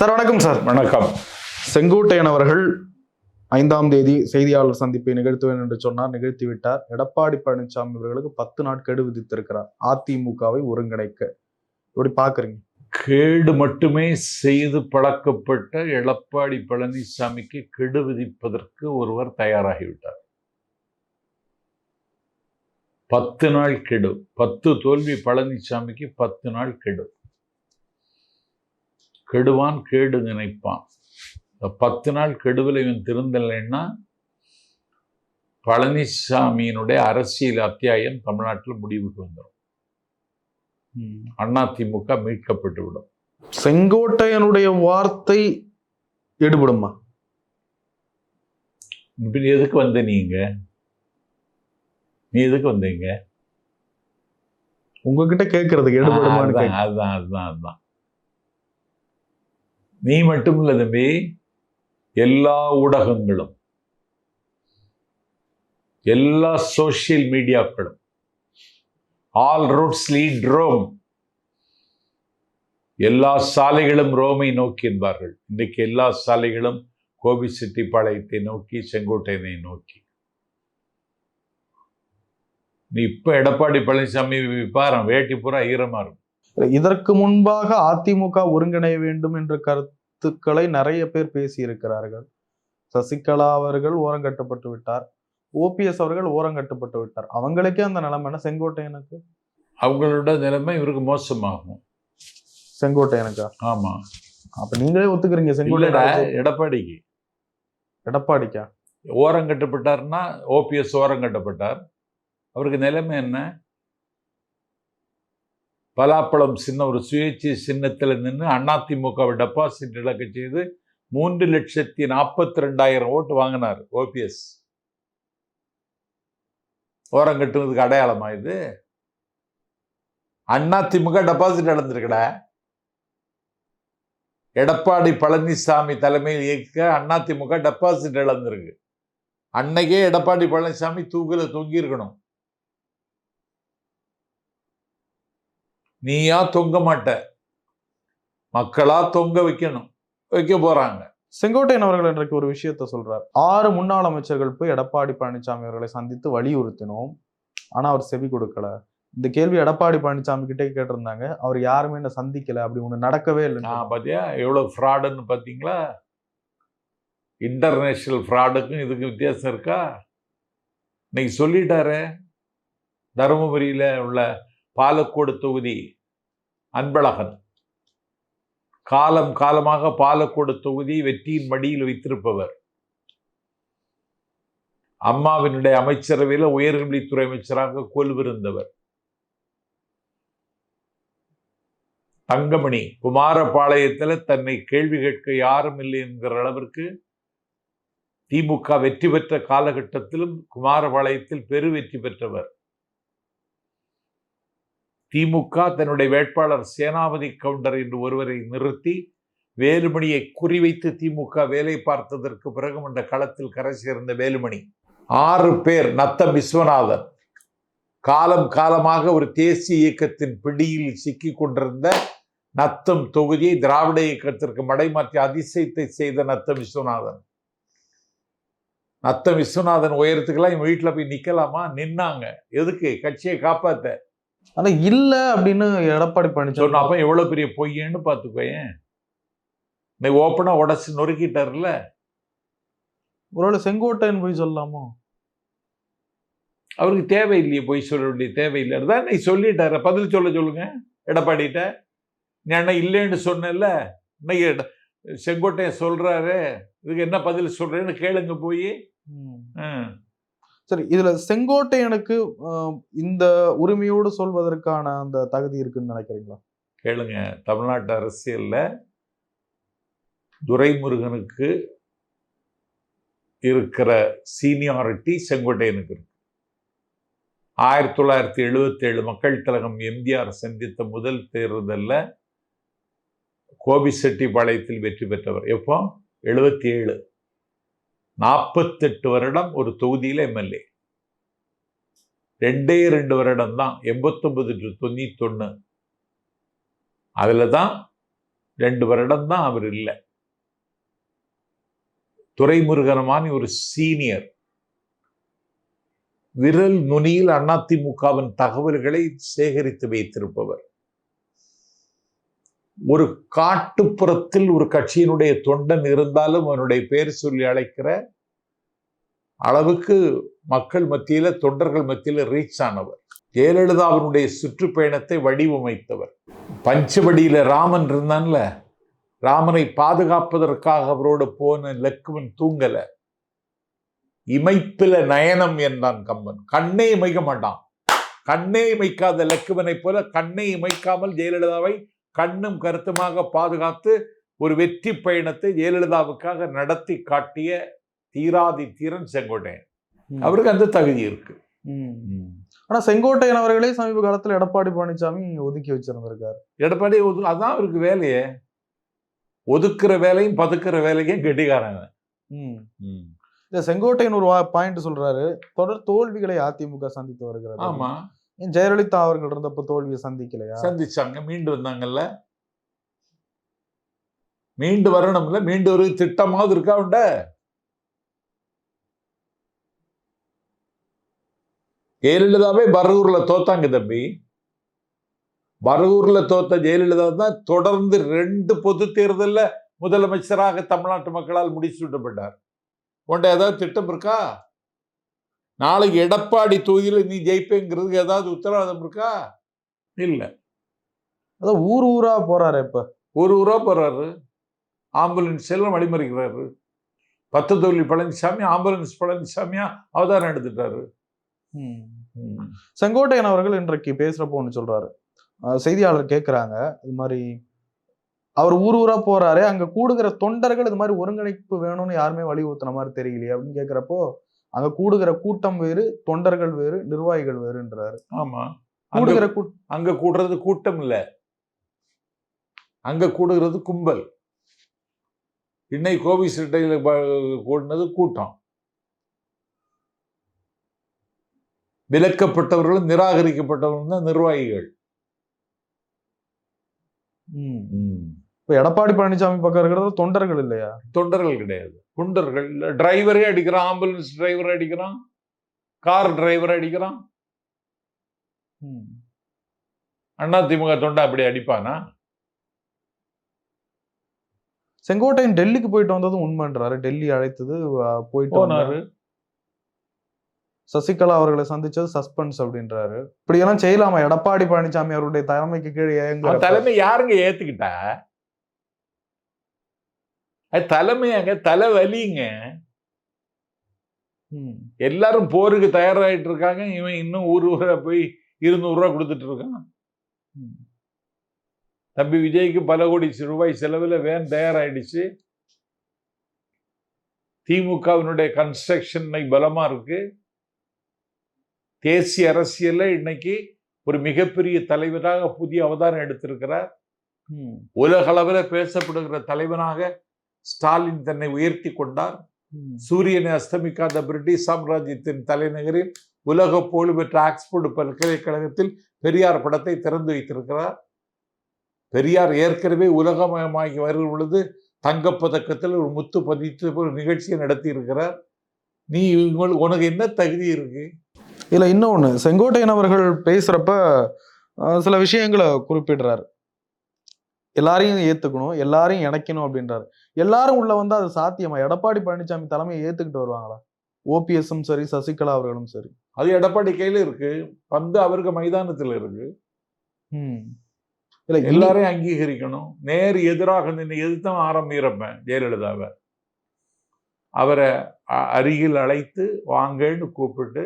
Sir வணக்கம் sir. வணக்கம். செங்கோட்டையன் அவர்கள் ஐந்தாம் தேதி செய்தியாளர் சந்திப்பை நிகழ்த்துவேன் என்று சொன்னார் நிகழ்த்தி விட்டார் எடப்பாடி பழனிசாமி அவர்களுக்கு பத்து நாள் கெடு விதித்திருக்கிறார் அதிமுகவை ஒருங்கிணைக்க. இப்படி பாக்குறீங்க. கேடு மட்டுமே செய்து பழக்கப்பட்ட எடப்பாடி பழனிசாமிக்கு கெடு விதிப்பதற்கு ஒருவர் தயாராகிவிட்டார். பத்து நாள் கெடு பத்து தோல்வி பழனிசாமிக்கு பத்து நாள் கெடு. கெடுவான் கேடு நினைப்பான். இந்த பத்து நாள் கெடுவில் இவன் திருந்தலைன்னா பழனிசாமியினுடைய அரசியல் அத்தியாயம் தமிழ்நாட்டில் முடிவுக்கு வந்துடும். அதிமுக மீட்கப்பட்டு விடும். செங்கோட்டையனுடைய வார்த்தை எடுபடுமா? எதுக்கு வந்த நீங்க நீ எதுக்கு வந்தீங்க உங்ககிட்ட கேட்கறதுக்கு கேட்க அதுதான் அதுதான் அதுதான் நீ மட்டும் இல்லை தம்பி எல்லா ஊடகங்களும் எல்லா சோஷியல் மீடியாக்களும் ஆல் ரூட்ஸ் லீட் ரோம் எல்லா சாலைகளும் ரோமை நோக்கி என்பார்கள். இன்றைக்கு எல்லா சாலைகளும் கோபி செட்டிப்பாளையத்தை நோக்கி செங்கோட்டையனை நோக்கி. நீ இப்போ எடப்பாடி பழனிசாமி பாரு வேட்டி பூரா ஈரமாக இருக்கும். இதற்கு முன்பாக அதிமுக ஒருங்கிணைய வேண்டும் என்ற கருத்துக்களை நிறைய பேர் பேசியிருக்கிறார்கள். சசிகலா அவர்கள் ஓரங்கட்டப்பட்டு விட்டார். ஓபிஎஸ் அவர்கள் ஓரங்கட்டப்பட்டு விட்டார். அவங்களுக்கே அந்த நிலைமை செங்கோட்டையனுக்கு? அவங்களோட நிலைமை இவருக்கு மோசமாகும். செங்கோட்டையனுக்கா? ஆமா. அப்ப நீங்களே ஒத்துக்கிறீங்க. செங்கோட்டையன் எடப்பாடிக்கு. எடப்பாடிக்கா? ஓரம் கட்டப்பட்டார்னா ஓபிஎஸ் ஓரம் கட்டப்பட்டார். அவருக்கு நிலைமை என்ன? பலாப்பழம் சின்ன ஒரு சுயேட்சை சின்னத்தில் நின்று அதிமுகவை டெபாசிட் இழக்க செய்து மூன்று லட்சத்தி நாற்பத்தி ரெண்டாயிரம் ஓட்டு வாங்கினார் ஓபிஎஸ் ஓரம் கட்டுனதுக்கு அடையாளமா இது? அதிமுக டெபாசிட் இழந்திருக்கடா. எடப்பாடி பழனிசாமி தலைமையில் இயக்க அதிமுக டெபாசிட் இழந்திருக்கு. அன்னைக்கே எடப்பாடி பழனிசாமி தூக்கில தொங்கி நீயா தொங்க மாட்ட. மக்களா தொங்க வைக்கணும். வைக்க போறாங்க. செங்கோட்டையன் அவர்கள் இன்றைக்கு ஒரு விஷயத்த சொல்றார். ஆறு முன்னாள் அமைச்சர்கள் போய் எடப்பாடி பழனிசாமி அவர்களை சந்தித்து வலியுறுத்தினோம். ஆனா அவர் செவி கொடுக்கல. இந்த கேள்வி எடப்பாடி பழனிசாமி கிட்டே கேட்டிருந்தாங்க. அவர் யாருமே என்ன சந்திக்கல. அப்படி ஒண்ணு நடக்கவே இல்லை நான் பாத்தியா? எவ்வளவு ஃப்ராடுன்னு பாத்தீங்களா? இன்டர்நேஷனல் ஃப்ராடுக்கும் இதுக்கும் வித்தியாசம் இருக்கா? இன்னைக்கு சொல்லிட்டாரே. தருமபுரியில உள்ள பாலக்கோடு தொகுதி அன்பழகன். காலம் காலமாக பாலக்கோடு தொகுதி வெற்றியின் மடியில் வைத்திருப்பவர். அம்மாவினுடைய அமைச்சரவையில் உயர்கல்வித்துறை அமைச்சராக கொல்விருந்தவர். தங்கமணி குமாரபாளையத்தில் தன்னை கேள்வி கேட்க யாரும் இல்லை என்கிற அளவிற்கு திமுக வெற்றி பெற்ற காலகட்டத்திலும் குமாரபாளையத்தில் பெரு வெற்றி பெற்றவர். திமுக தன்னுடைய வேட்பாளர் சேனாபதி கவுண்டர் என்று ஒருவரை நிறுத்தி வேலுமணியை குறிவைத்து திமுக வேலை பார்த்ததற்கு பிறகு அந்த களத்தில் கரை சேர்ந்த வேலுமணி. ஆறு பேர் நத்தம் விஸ்வநாதன். காலம் காலமாக ஒரு தேசிய இயக்கத்தின் பிடியில் சிக்கி கொண்டிருந்த நத்தம் தொகுதியை திராவிட இயக்கத்திற்கு மடைமாற்றி அதிசயத்தை செய்த நத்தம் விஸ்வநாதன். நத்தம் விஸ்வநாதன் உயரத்துக்கெல்லாம் இவன் வீட்டில் போய் நிற்கலாமா நின்னாங்க. எதுக்கு? கட்சியை காப்பாற்ற ஆனா இல்ல அப்படின்னு எடப்பாடி பழனிசாமி சொன்னப்ப எவ்வளவு பெரிய பொய்யன்னு பார்த்துக்கோயேன் நீ ஓப்பனா உடச்சு நொறுக்கிட்டார்ல ஒருவேளை செங்கோட்டையன் போய் சொல்லலாமோ? அவருக்கு தேவையில்லையே பொய் சொல்ல வேண்டிய தேவையில்லை. அதான் நீ சொல்லிட்டார. பதில் சொல்ல சொல்லுங்க எடப்பாடிட்ட நீ அண்ணா இல்லைன்னு சொன்னல இன்னைக்கு செங்கோட்டையன் சொல்றாரு இதுக்கு என்ன பதில் சொல்றேன்னு கேளுங்க போய். ம். சரி இதுல செங்கோட்டையனுக்கு இந்த உரிமையோடு சொல்வதற்கான அந்த தகுதி இருக்குன்னு நினைக்கிறீங்களா? கேளுங்க. தமிழ்நாட்டு அரசியல்ல துரைமுருகனுக்கு இருக்கிற சீனியாரிட்டி செங்கோட்டையனுக்கு இருக்கு. ஆயிரத்தி தொள்ளாயிரத்தி எழுபத்தி ஏழு மக்கள் திலகம் எம்ஜிஆர் சந்தித்த முதல் தேர்தல்ல கோபிச்செட்டிப்பாளையத்தில் வெற்றி பெற்றவர். எப்போ? எழுபத்தி ஏழு நாற்பத்தெட்டு வருடம் ஒரு தொகுதியில் எம்எல்ஏ ரெண்டே ரெண்டு வருடம் தான் எண்பத்தொன்பது டு தொண்ணூத்தொன்னு. அதில் தான் ரெண்டு வருடம் தான் அவர் இல்லை. துறைமுருகனமான ஒரு சீனியர். விரல் நுனியில் அதிமுகவின் தகவல்களை சேகரித்து வைத்திருப்பவர். ஒரு காட்டுப்புறத்தில் ஒரு கட்சியினுடைய தொண்டன் இருந்தாலும் அவனுடைய பேர் சொல்லி அழைக்கிற அளவுக்கு மக்கள் மத்தியில தொண்டர்கள் மத்தியில ரீச் ஆனவர். ஜெயலலிதாவினுடைய சுற்றுப்பயணத்தை வடிவமைத்தவர். பஞ்சவடியில ராமன் இருந்தான்ல ராமனை பாதுகாப்பதற்காக அவரோடு போன லக்குவன் தூங்கல. இமைப்பில நயனம் என்றான் கம்பன் கண்ணே இமைக்க மாட்டான். கண்ணே இமைக்காத லக்குவனை போல கண்ணை இமைக்காமல் ஜெயலலிதாவை கண்ணும் கருத்துமாக பாதுகாத்து ஒரு வெற்றி பயணத்தை ஜெயலலிதாவுக்காக நடத்தி காட்டிய தீராதி தீரன் செங்கோட்டையன். அவருக்கு அந்த தகுதி இருக்கு. ம். ஆனா செங்கோட்டையன் அவர்களே சமீப காலத்துல எடப்பாடி பழனிசாமி ஒதுக்கி வச்சிருந்திருக்காரு. எடப்பாடி ஒது அதான் அவருக்கு வேலையே. ஒதுக்குற வேலையும் பதுக்குற வேலையும் கெட்டிக்காரங்க. இந்த செங்கோட்டையன் ஒரு பாயிண்ட் சொல்றாரு. தொடர் தோல்விகளை அதிமுக சந்தித்து வருகிறது. ஆமா. ஜெயலலிதா அவர்கள் இருந்தப்போ தோல்வியை சந்திக்கலையா? சந்திச்சாங்க. மீண்டு வந்தாங்கல்ல மீண்டு வரணும்ல? மீண்டு ஒரு திட்டமாவது இருக்கா உண்ட? ஜெயலலிதாவே பரகூர்ல தோத்தாங்க தம்பி. பரகூர்ல தோத்த ஜெயலலிதா தான் தொடர்ந்து ரெண்டு பொது தேர்தல்ல முதலமைச்சராக தமிழ்நாட்டு மக்களால் முடிச்சு விட்டப்பட்டார் உண்ட ஏதாவது திட்டம் இருக்கா? நாளைக்கு எடப்பாடி தொகுதியில நீ ஜெயிப்பேங்கிறதுக்கு ஏதாவது உத்தரவாதம் இருக்கா? இல்ல. அதான் ஊர் ஊரா போறாரு இப்ப. ஒரு ஊரா போறாரு. ஆம்புலன்ஸ் எல்லாம் வழிமறிக்கிறாரு. பத்து தொழில் பழனிசாமி ஆம்புலன்ஸ் பழனிசாமியா அவதாரம் எடுத்துட்டாரு. செங்கோட்டையன் அவர்கள் இன்றைக்கு பேசுறப்போ ஒண்ணு சொல்றாரு. அஹ் செய்தியாளர் கேக்குறாங்க. இது மாதிரி அவர் ஊர் ஊரா போறாரு அங்க கூடுகிற தொண்டர்கள் இது மாதிரி ஒருங்கிணைப்பு வேணும்னு யாருமே வலியுறுத்தின மாதிரி தெரியலையே அப்படின்னு கேக்குறப்போ அங்க கூடுகிற கூட்டம் வேறு தொண்டர்கள் வேறு நிர்வாகிகள் வேறுன்றாரு. ஆமா. அங்க கூடுகிற கூட் அங்க கூடுறது கூட்டம் இல்ல. அங்க கூடுகிறது கும்பல். இன்னைக்கு கோபி சிட்டையில கூடினது கூட்டம். விலக்கப்பட்டவர்களும் நிராகரிக்கப்பட்டவர்களும் தான் நிர்வாகிகள். ம். இப்ப எடப்பாடி பழனிசாமி பக்கம் இருக்கிறது தொண்டர்கள் இல்லையா? தொண்டர்கள் கிடையாது. குண்டர்கள் டிரைவரே அடிக்கிறான். ஆம்புலன்ஸ் டிரைவரை அடிக்கிறான். கார் டிரைவரை அடிக்கிறான். ம். அதிமுக தொண்டை அப்படி அடிப்பானா? செங்கோட்டையன் டெல்லிக்கு போயிட்டு வந்ததும் உண்மைன்றாரு. டெல்லி அழைத்தது போயிட்டு வந்தாரு. போனாரு. சசிகலா அவர்களை சந்திச்சது சஸ்பென்ஸ் அப்படின்றாரு. இப்படியெல்லாம் செய்யலாமா? எடப்பாடி பழனிசாமி அவருடைய தலைமைக்கு கீழே தலைமை யாருங்க ஏத்துக்கிட்டா? அது தலைமையாங்க தலைவலிங்க ம். எல்லாரும் போருக்கு தயாராகிட்டு இருக்காங்க இவன் இன்னும் ஊர் ஊரா போய் இருநூறு ரூபா கொடுத்துட்டு இருக்கான் தம்பி விஜய்க்கு பல கோடி ரூபாய் செலவில் வேன் தயாராகிடுச்சு திமுகவினுடைய கன்ஸ்ட்ரக்ஷன் இன்னைக்கு பலமா இருக்கு. தேசிய அரசியலில் இன்னைக்கு ஒரு மிகப்பெரிய தலைவராக புதிய அவதாரம் எடுத்திருக்கிறார். உலகளவில் உலக அளவில் பேசப்படுகிற தலைவனாக ஸ்டாலின் தன்னை உயர்த்தி கொண்டார். சூரியனை அஸ்தமிக்காத பிரிட்டிஷ் சாம்ராஜ்யத்தின் தலைநகரில் உலக புகழ்பெற்ற ஆக்ஸ்போர்டு பல்கலைக்கழகத்தில் பெரியார் படத்தை திறந்து வைத்திருக்கிறார். பெரியார் ஏற்கனவே உலகமயமாகி வரும் பொழுது தங்கப்பதக்கத்தில் ஒரு முத்து பதித்து ஒரு நிகழ்ச்சியை நடத்தி இருக்கிறார் நீ உங்களுக்கு உனக்கு என்ன தகுதி இருக்கு? இதுல இன்னொன்னு செங்கோட்டையன் அவர்கள் பேசுறப்ப அஹ், சில விஷயங்களை குறிப்பிடுறாரு. எல்லாரையும் ஏத்துக்கணும் எல்லாரையும் இணைக்கணும் அப்படின்றாரு. எல்லாரும் உள்ள வந்தா அது சாத்தியமா? எடப்பாடி பழனிசாமி தலைமையை ஏத்துக்கிட்டு வருவாங்களா? ஓபிஎஸும் சரி சசிகலா அவர்களும் சரி. அது எடப்பாடி கையில இருக்கு. பந்து அவருக்கு மைதானத்தில் இருக்கு. இல்ல எல்லாரையும் அங்கீகரிக்கணும். நேர் எதிராக நின்று எதிர்த்தான் ஆரம்பிக்கிறப்பேன் ஜெயலலிதாவை. அவரை அருகில் அழைத்து வாங்கன்னு கூப்பிட்டு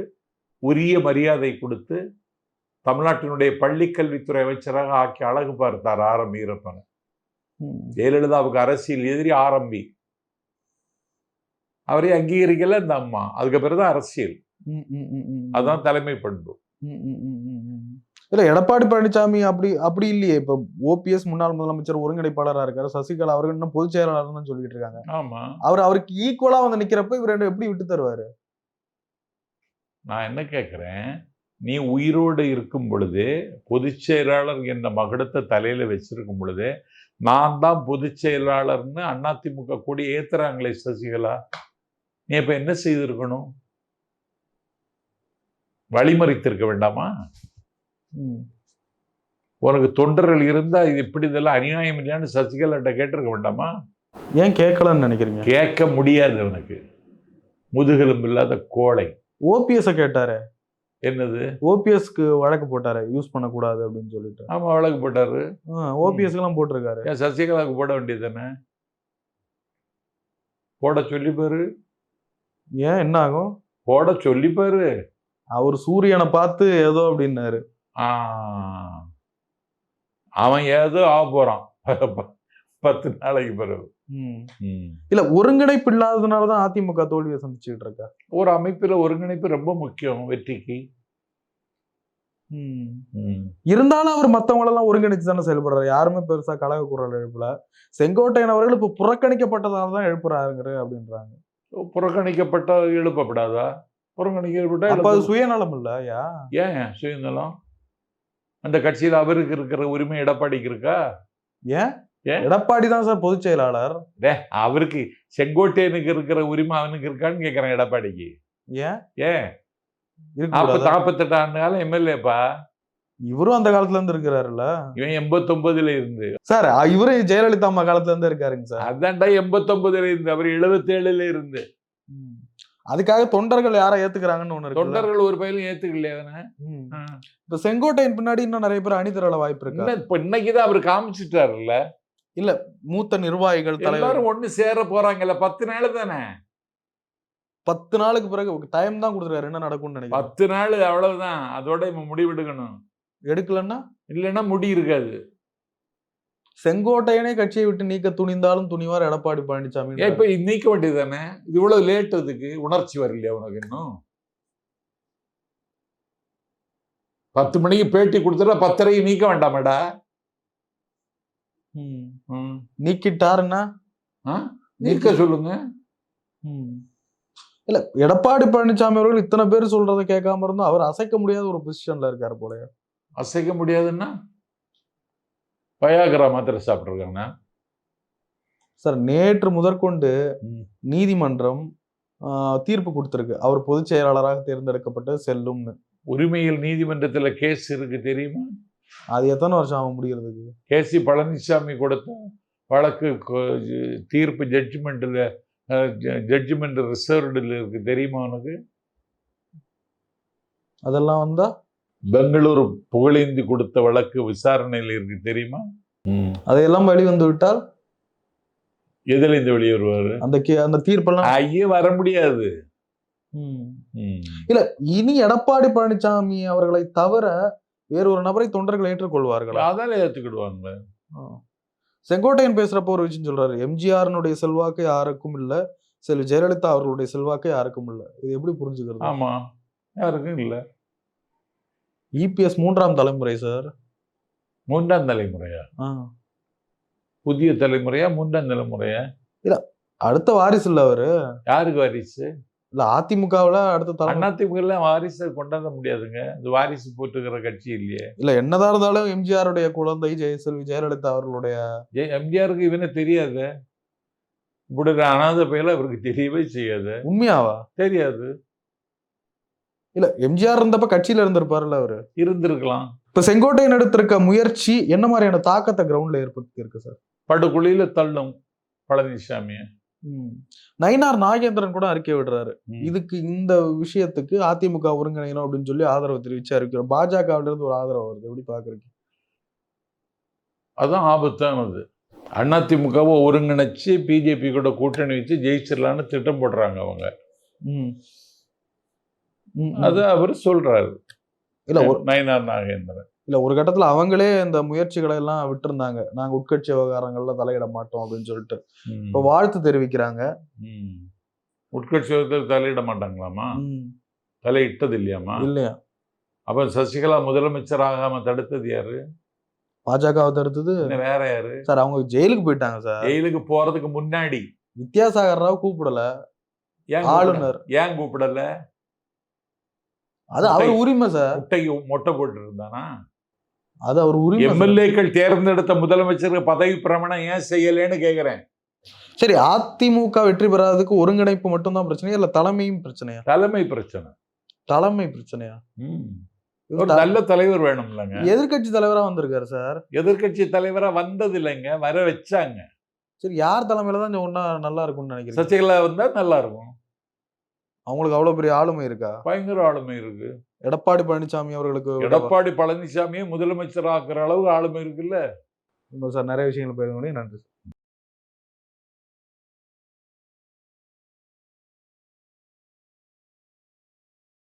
உரிய மரியாதை கொடுத்து தமிழ்நாட்டினுடைய பள்ளிக்கல்வித்துறை அமைச்சராக ஆக்கி அழகு பார்த்தார் ஆரம்பி இருப்பன ஜெயலலிதாவுக்கு அரசியல் எதிரி ஆரம்பி அவரை அங்கீகரிக்கல இந்த அம்மா. அதுக்கு பிறகுதான் அரசியல். அதுதான் தலைமை பண்பு. இல்ல எடப்பாடி பழனிசாமி அப்படி அப்படி இல்லையே. இப்ப ஓபிஎஸ் முன்னாள் முதலமைச்சர் ஒருங்கிணைப்பாளரா இருக்காரு சசிகலா அவர்கள் இன்னும் பொதுச் செயலாளர் சொல்லிட்டு இருக்காங்க. ஆமா. அவர் அவருக்கு ஈக்குவலா வந்து நிக்கிறப்ப இவர் ரெண்டு எப்படி விட்டு தருவாரு? நான் என்ன கேட்குறேன் நீ உயிரோடு இருக்கும் பொழுது பொதுச் செயலாளர் என்ற மகுடத்தை தலையில வச்சிருக்கும் பொழுது நான் தான் பொதுச் செயலாளர்னு அதிமுக கூடி ஏத்துறாங்களே சசிகலா. நீ இப்ப என்ன செய்திருக்கணும்? வழிமறித்திருக்க வேண்டாமா. உனக்கு தொண்டர்கள் இருந்தா இது இப்படி இதெல்லாம் அநியாயம் இல்லையான்னு சசிகலாட்ட கேட்டிருக்க வேண்டாமா? ஏன் கேட்கலன்னு நினைக்கிறீங்க? கேட்க முடியாது அவனுக்கு. முதுகெலும்பு இல்லாத கோழை. ஓபிஎஸ் கேட்டாரு. என்னது? ஓபிஎஸ்க்கு வழக்கு போட்டாரு யூஸ் பண்ணக்கூடாது அப்படின்னு சொல்லிட்டு. ஆமா வழக்கு போட்டாரு. ஓபிஎஸ்க்கு எல்லாம் போட்டிருக்காரு. ஏன் சசிகலாவுக்கு போட வேண்டியது தானே போட சொல்லி பாரு ஏன் என்ன ஆகும்? போட சொல்லி பாரு அவர் சூரியனை பார்த்து ஏதோ அப்படின்னாரு. அவன் ஏதோ ஆக போறான். பத்து நாளைக்கு பிறகு. ம். ம். இல்ல ஒருங்கிணைப்பு இல்லாததுனாலதான் அதிமுக தோல்வியை சந்திச்சுக்கிட்டு இருக்கா? ஒரு அமைப்பில் ஒருங்கிணைப்பு ரொம்ப முக்கியம் வெற்றிக்கு. ம். ம். இருந்தாலும் அவர் மத்தவங்களெல்லாம் ஒருங்கிணைச்சு தானே செயல்படுறாரு. யாருமே பெருசா கழக குரல் எழுப்பல. செங்கோட்டையன் அவர்கள் இப்ப புறக்கணிக்கப்பட்டதால தான் எழுப்புறாருங்கிற அப்படின்றாங்க. புறக்கணிக்கப்பட்ட எழுப்பப்படாதா? புறக்கணிக்கப்பட்ட அப்ப அது சுயநலம் இல்ல யா ஏன் சுயநலம்? அந்த கட்சியில் அவருக்கு இருக்கிற உரிமை எடப்பாடிக்கு இருக்கா? ஏன்? எடப்பாடி தான் சார் பொதுச் செயலாளர். அவருக்கு செங்கோட்டையனுக்கு இருக்கிற உரிமை அவனுக்கு இருக்கான்னு கேட்கறேன் எடப்பாடிக்கு. ஏன் ஏன்? நாற்பத்தி நாற்பத்தெட்டு ஆண்டு காலம் எம்எல்ஏப்பா. இவரும் அந்த காலத்துல இருந்து இருக்கிறாருல்ல? இவன் எண்பத்தொன்பதுல இருந்து. சார் அ- இவரு ஜெயலலிதா அம்மா காலத்துல இருந்து இருக்காருங்க சார். அதான்டா எண்பத்தொன்பதுல இருந்து. அவர் எழுபத்தேழுல இருந்து. அதுக்காக தொண்டர்கள் யாரை ஏத்துக்கிறாங்கன்னு ஒண்ணு தொண்டர்கள் ஒரு பயிலும் ஏத்துக்கலையே இப்ப செங்கோட்டையன் பின்னாடி இன்னும் நிறைய பேர் அணிதிரள வாய்ப்பு இருக்கு? இப்ப இன்னைக்குதான் அவர் காமிச்சிட்டாருல்ல. மூத்த நிர்வாகிகள் தலைவர். ஒண்ணு சேர போறாங்கல்ல பத்து நாள் தானே? பத்து நாளுக்கு பிறகு டைம் தான் கொடுத்துருக்காரு. என்ன நடக்கும்னு நினைக்கிறேன் பத்து நாள் அவ்வளவுதான். அதோட இவன் முடிவெடுக்கணும். எடுக்கலன்னா? இல்லைன்னா முடி இருக்காது. செங்கோட்டையனே கட்சியை விட்டு நீக்க துணிந்தாலும் துணிவார் எடப்பாடி பழனிசாமி. இப்ப நீக்க வேண்டியது தானே? இது இவ்வளவு லேட் அதுக்கு. உணர்ச்சி வரலையா உனக்கு இன்னும்? பத்து மணிக்கு பேட்டி கொடுத்துட்டா பத்தரைக்கு நீக்க வேண்டாமடா. நீக்கிட்டாருன்னா? நீக்க சொல்லுங்க. இல்ல எடப்பாடி பழனிசாமி அவர்கள் இத்தனை பேர் சொல்றதை கேட்காம இருந்தும் அவர் அசைக்க முடியாத ஒரு பொசிஷன்ல இருக்காரு போல அசைக்க முடியாதுன்னா? பயாகரா மாத்திரை சாப்பிட்ருக்காங்கண்ணா சார் நேற்று முதற்கொண்டு. நீதிமன்றம் தீர்ப்பு கொடுத்திருக்கு. அவர் பொதுச் செயலாளராக தேர்ந்தெடுக்கப்பட்டு செல்லும்னு. உரிமையில் நீதிமன்றத்துல கேஸ் இருக்கு தெரியுமா? அது எத்தனை வருஷம் ஆக முடியறதுக்கு கேசி பழனிசாமி கொடுத்த வழக்கு கொ- தீர்ப்பு ஜட்ஜ்மெண்ட்டில் ஜட்ஜ்மெண்ட் ரிசர்வ்டில் இருக்கு. தெரியுமா உனக்கு? அதெல்லாம் வந்தா? பெங்களூர் புகழேந்தி கொடுத்த வழக்கு விசாரணையில் இருக்கு. தெரியுமா? அதையெல்லாம் வெளிவந்து விட்டால்? எதுல இந்த வெளியே வருவாரு? அந்த கே- அந்த தீர்ப்பெல்லாம் ஐயே வர முடியாது. இல்ல இனி எடப்பாடி பழனிசாமி அவர்களை தவிர வேறொரு நபரை தொண்டர்கள் ஏற்றுக்கொள்வார்களா? அதால ஏத்துக்கிடுவாங்க. ஆ. செங்கோட்டையன் பேசுறப்போ ஒரு விஷயம் சொல்றாரு எம்ஜிஆர்னுடைய செல்வாக்கு யாருக்கும் இல்ல செல்வி ஜெயலலிதா அவர்களுடைய செல்வாக்கு யாருக்கும் இல்ல. இது எப்படி புரிஞ்சுக்கிறது? ஆமா. யாருக்கும் இல்ல. இபிஎஸ் மூன்றாம் தலைமுறை சார். மூன்றாம் தலைமுறையா. புதிய தலைமுறையா மூன்றாம் தலைமுறையா? அடுத்த வாரிசு இல்ல அவரு. யாருக்கு வாரிசு? இல்ல அதிமுகவுல அடுத்த தலைமுறை அதிமுக வாரிசை கொண்டாட முடியாதுங்க. இது வாரிசு போட்டுக்கிற கட்சி இல்லையே. இல்ல என்னதான் இருந்தாலும் எம்ஜிஆருடைய குழந்தை ஜெய செல்வி ஜெயலலிதா அவர்களுடைய எம்ஜிஆருக்கு இவனை தெரியாது? இப்படி அனாதை பயில அவருக்கு தெரியவே செய்யாது. உண்மையாவா? தெரியாது. இல்ல எம்ஜிஆர் இருந்தப்ப கட்சியில இருந்திருப்பாருல்ல அவரு. இருந்திருக்கலாம். இப்ப செங்கோட்டையன் எடுத்திருக்க முயற்சி என்ன மாதிரியான தாக்கத்தை கிரவுண்ட்ல ஏற்படுத்தி இருக்கு சார் படுகுழியில தள்ளும் பழனிசாமிய நயினார் நாகேந்திரன் கூட அறிக்கை விடுறாரு. இதுக்கு இந்த விஷயத்துக்கு அதிமுக ஒருங்கிணைக்கணும் அப்படின்னு சொல்லி ஆதரவு தெரிவிச்சு அறிவிக்கிறோம். பாஜகவில இருந்து ஒரு ஆதரவு வருது. எப்படி பாக்குறீங்க? அதான் ஆபத்தானது அதிமுகவை ஒருங்கிணைச்சு பிஜேபி கூட கூட்டணி வச்சு ஜெயிச்சிடலான்னு திட்டம் போடுறாங்க அவங்க. அது அவர் சொல்றாரு. இல்ல ஒரு நயனார் நாகேந்திரன். இல்ல ஒரு கட்டத்துல அவங்களே இந்த முயற்சிகளை எல்லாம் விட்டிருந்தாங்க. நாங்க உட்கட்சி விவகாரங்கள்ல தலையிட மாட்டோம் அப்படின்னு சொல்லிட்டு. இப்ப வாழ்த்து தெரிவிக்கிறாங்க. உட்கட்சி விவகாரத்தில் தலையிட மாட்டாங்களாமா. தலையிட்டது இல்லையாமா இல்லையா? அப்ப சசிகலா முதலமைச்சர் ஆகாம தடுத்தது யாரு? பாஜகவை தடுத்தது வேற யாரு? சார் அவங்க ஜெயிலுக்கு போயிட்டாங்க சார். ஜெயிலுக்கு போறதுக்கு முன்னாடி. வித்யாசாகர் ராவ் கூப்பிடல? ஆளுநர். ஏன் கூப்பிடல? அது அவர் உரிமை சார். முட்டை மொட்டை போட்டு இருந்தானா? அது அவர் உரிமை. எம்எல்ஏக்கள் தேர்ந்தெடுத்த முதலமைச்சருக்கு பதவி பிரமாணம் ஏன் செய்யலைன்னு கேக்குறேன். சரி அதிமுக வெற்றி பெறாததுக்கு ஒருங்கிணைப்பு மட்டும்தான் பிரச்சனையா இல்ல தலைமையும் பிரச்சனையா? தலைமை பிரச்சனை. தலைமை பிரச்சனையா. ஒரு நல்ல தலைவர் வேணும் இல்லைங்க எதிர்கட்சி தலைவரா வந்திருக்காரு சார். எதிர்க்கட்சி தலைவரா வந்தது இல்லைங்க வர வச்சாங்க. சரி யார் தலைமையில தான் ஒன்னா நல்லா இருக்கும்னு நினைக்கிறேன் சசிகலா வந்தா நல்லா இருக்கும். அவங்களுக்கு அவ்வளவு பெரிய ஆளுமை இருக்கா? பயங்கர ஆளுமை இருக்கு. எடப்பாடி பழனிசாமி அவர்களுக்கு எடப்பாடி பழனிசாமியை முதலமைச்சர் ஆக்குற அளவு ஆளுமை இருக்குல்ல? சார் நிறைய விஷயங்கள் போயிருந்தோம் நன்றி